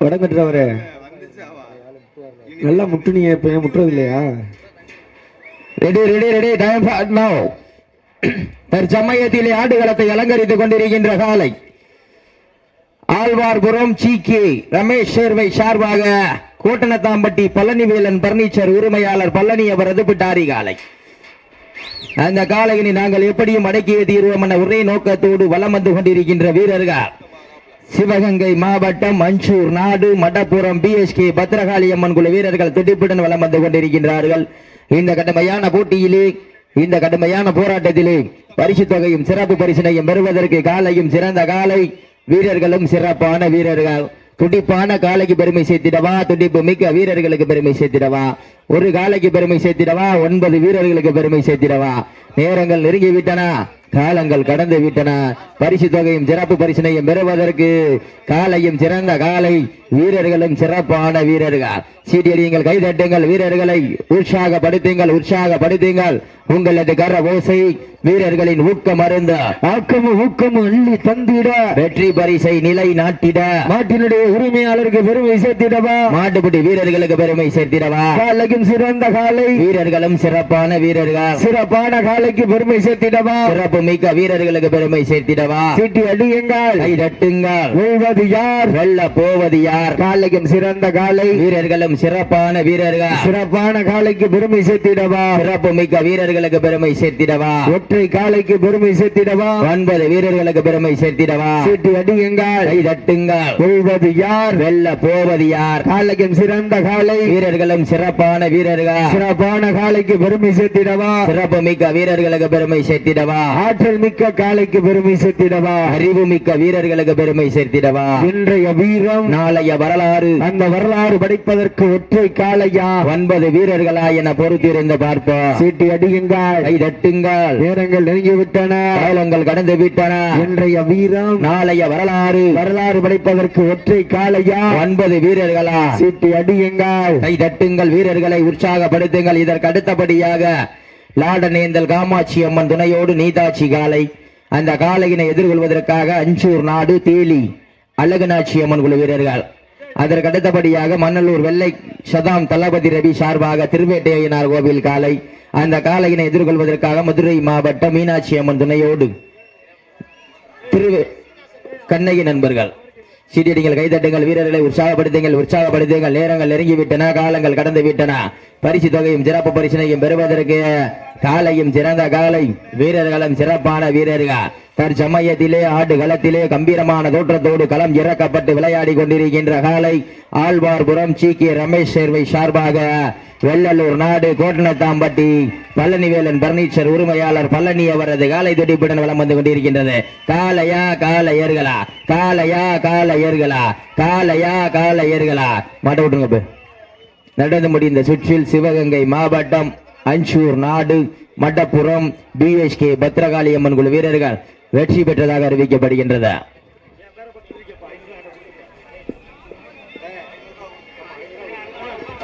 வடங்கட்டுறவரு நல்லா முட்டுனீங்க இப்ப ஏன் முட்டுறது இல்லையா ready ready ready time no தற்சமயத்திலே ஆடுகளத்தை அலங்கரித்துக் கொண்டிருக்கின்ற காலை ஆழ்வார்புரம் சி ரமேஷ் சேர்வை சார்பாக கோட்டனத்தாம்பட்டி பழனிவேலன் பர்னிச்சர் உரிமையாளர் பழனி அவரது பிட்டாரி காலை அந்த காலையினை நாங்கள் எப்படியும் அடக்கிய தீர்வோம் என ஒரே நோக்கத்தோடு வலம் வந்து கொண்டிருக்கின்ற வீரர்கள். சிவகங்கை மாவட்டம் மஞ்சூர் நாடு மடப்புறம் பிஎஸ்கே பத்ரகாளி அம்மன் குழு வீரர்கள் துடிப்புடன் வலம் வந்து கொண்டிருக்கின்றார்கள். இந்த கடுமையான போட்டியிலே இந்த கடுமையான போராட்டத்திலே பரிசு தொகையும் சிறப்பு பரிசினையும் பெறுவதற்கு காலையும் சிறந்த காலை வீரர்களும் சிறப்பான வீரர்கள். துடிப்பான காலைக்கு பெருமை சேர்த்திடவா? துடிப்பு மிக்க வீரர்களுக்கு பெருமை சேர்த்திடவா? ஒரு காலைக்கு பெருமை சேர்த்திடவா? ஒன்பது வீரர்களுக்கு பெருமை சேர்த்திடவா? நேரங்கள் நெருங்கி விட்டனா காலங்கள் கடந்து விட்டன. பரிசு தொகையும் சிறப்பு பரிசினையும் பெறுவதற்கு காலையும் சிறந்த காலை வீரர்களும் சிறப்பான வீரர்கள். சீட்டியடியுங்கள் கைதட்டுங்கள் வீரர்களை உற்சாகப்படுத்துங்கள் உற்சாகப்படுத்துங்கள். உங்களது கர ஓசை வீரர்களின் ஊக்கம் அருந்த. ஆக்கமும் ஊக்கமும் அள்ளி தந்திட. வெற்றி பரிசை நிலை நாட்டிட. நாட்டினுடைய உரிமையாளருக்கு பெருமை சேர்த்திடவா? மாட்டுப்பட்டி வீரர்களுக்கு பெருமை சேர்த்திடவா? காலைக்கும் சிறந்த காலை. வீரர்களும் சிறப்பான வீரர்கள். சிறப்பான காலைக்கு பெருமை சேர்த்திடவா? சிறப்பு மிக்க வீரர்களுக்கு பெருமை சேர்த்திடவா? சீட்டி அடியுங்கள். கை தட்டுங்கள் வெல்வது யார்? வெல்ல போவது யார்? காலைக்கும் சிறந்த காலை. வீரர்களும் சிறப்பான வீரர்கள். சிறப்பான காலைக்கு பெருமை சேர்த்திடவா? சிறப்பு மிக்க வீரர்களுக்கு பெருமை சேர்த்திடவா? ஒற்றை காலைக்கு பெருமை சேர்த்திடவா? ஒன்பது வீரர்களுக்கு பெருமை சேர்த்திடவா? சீட்டி அடியுங்கள். கை தட்டுங்கள் வெல்வது யார்? வெல்ல போவது யார்? காலைக்கும் சிறந்த காலை. வீரர்களும் சிறப்பான வீரர்கள். சிறப்பான காலைக்கு பெருமை சேர்த்திடவா? சிறப்பு மிக்க வீரர்களுக்கு பெருமை சேர்த்திடவா? ஆற்றல் மிக்க காலைக்கு பெருமை சேர்த்திடவா? அறிவு மிக்க வீரர்களுக்கு பெருமை சேர்த்திடவா? இன்றைய வீரம் நாளைய வரலாறு. அந்த வரலாறு படிப்பதற்கு ஒற்றை காலையா ஒன்பது வீரர்களா என பொறுத்திருந்து பார்ப்போம். சீட்டி அடியுங்கள். கை தட்டுங்கள். நேரங்கள் நெருங்கிவிட்டன. காலங்கள் கடந்து விட்டன. இன்றைய வீரம் நாளைய வரலாறு. வரலாறு படிப்பதற்கு ஒற்றை காலையா ஒன்பது வீரர்களா? சீட்டி அடியுங்கள். கை தட்டுங்கள் வீரர்களை உற்சாகப்படுத்துங்கள். இதற்கு அடுத்தபடியாக லாடநேந்தல் காமாட்சி அம்மன் துணையோடு நீதாட்சி காலை. அந்த காலையினை எதிர்கொள்வதற்காக அஞ்சூர் நாடு தேலி அழகனாட்சி அம்மன் குழு வீரர்கள். அதற்கு அடுத்தபடியாக மண்ணலூர் வெள்ளை சதாம் தளபதி ரவி சார்பாக திருவேட்டையனார் கோவில் காலை. அந்த காலையினை எதிர்கொள்வதற்காக மதுரை மாவட்ட மீனாட்சி அம்மன் துணையோடு திரு கண்ணகி நண்பர்கள். சீடியடிங்கள் கைதட்டுங்கள் வீரர்களை உற்சாகப்படுத்துங்கள் உற்சாகப்படுத்துங்கள். நேரங்கள் நெருங்கிவிட்டன காலங்கள் கடந்து விட்டன. பரிசு தொகையும் சிறப்பு பரிசினையும் பெறுவதற்கு காலையும் சிறந்த காலை வீரர்களும் சிறப்பான வீரர்கள். தற்சமயத்திலே ஆடு களத்திலே கம்பீரமான தோற்றத்தோடு களம் இறக்கப்பட்டு விளையாடி கொண்டிருக்கின்ற காலை ஆழ்வார்புரம் சி. கே. ரமேஷ் சேர்வை சார்பாக வெள்ளலூர் நாடு கோட்டனத்தாம்பட்டி பழனிவேலன் பர்னிச்சர் உரிமையாளர் பழனி அவரது காலை துடிப்புடன் வளம் வந்து கொண்டிருக்கின்றது. காலையா காலையர்களா? காலையா காலையர்களா? காலையா காலையர்களா? மாட்ட விட்டுருங்க நடந்து முடிந்த சுற்றில் சிவகங்கை மாவட்டம் அஞ்சூர் நாடு மட்டப்புறம் பிஎஸ்கே பத்ரகாளி அம்மன் குழு வீரர்கள் வெற்றி பெற்றதாக அறிவிக்கப்படுகின்றது.